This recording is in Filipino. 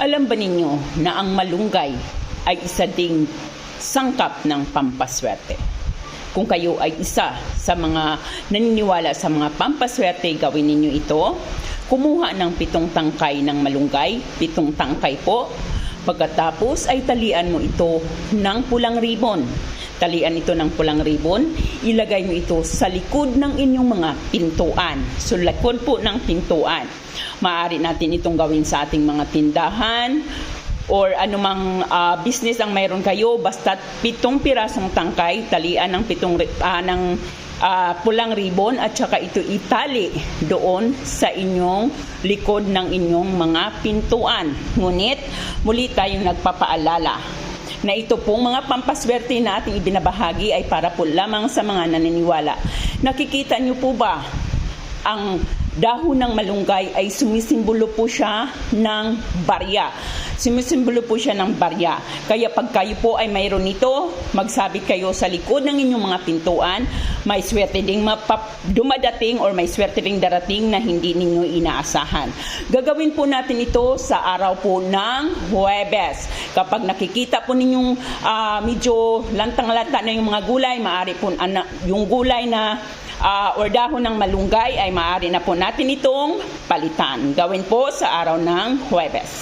Alam ba ninyo na ang malunggay ay isa ding sangkap ng pampaswerte? Kung kayo ay isa sa mga naniniwala sa mga pampaswerte, gawin ninyo ito. Kumuha ng pitong tangkay ng malunggay, pitong tangkay po. Pagkatapos ay talian mo ito ng pulang ribon. Talian ito ng pulang ribon, ilagay mo ito sa likod ng inyong mga pintuan. So, likod po ng pintuan. Maaari natin itong gawin sa ating mga tindahan, or anumang ah, business ang mayroon kayo basta pitong pirasong tangkay talian ng pitong ah, ng ah, pulang ribbon at saka ito itali doon sa inyong likod ng inyong mga pintuan ngunit muli tayong nagpapaalala na ito pong mga pampaswerte na ating ibinabahagi ay para po lamang sa mga naniniwala nakikita niyo po ba ang dahon ng malunggay ay sumisimbolo po siya ng barya. Sumisimbolo po siya ng barya. Kaya pag kayo po ay mayroon nito, magsabit kayo sa likod ng inyong mga pintuan, may swerte ding dumadating or may swerte ding darating na hindi ninyo inaasahan. Gagawin po natin ito sa araw po ng Huwebes. Kapag nakikita po ninyong ah, medyo lantang-lanta na yung mga gulay, maaari po ana, yung gulay na ah, or dahon ng malunggay ay maaari na po natin itong palitan. Gawin po sa araw ng Huwebes.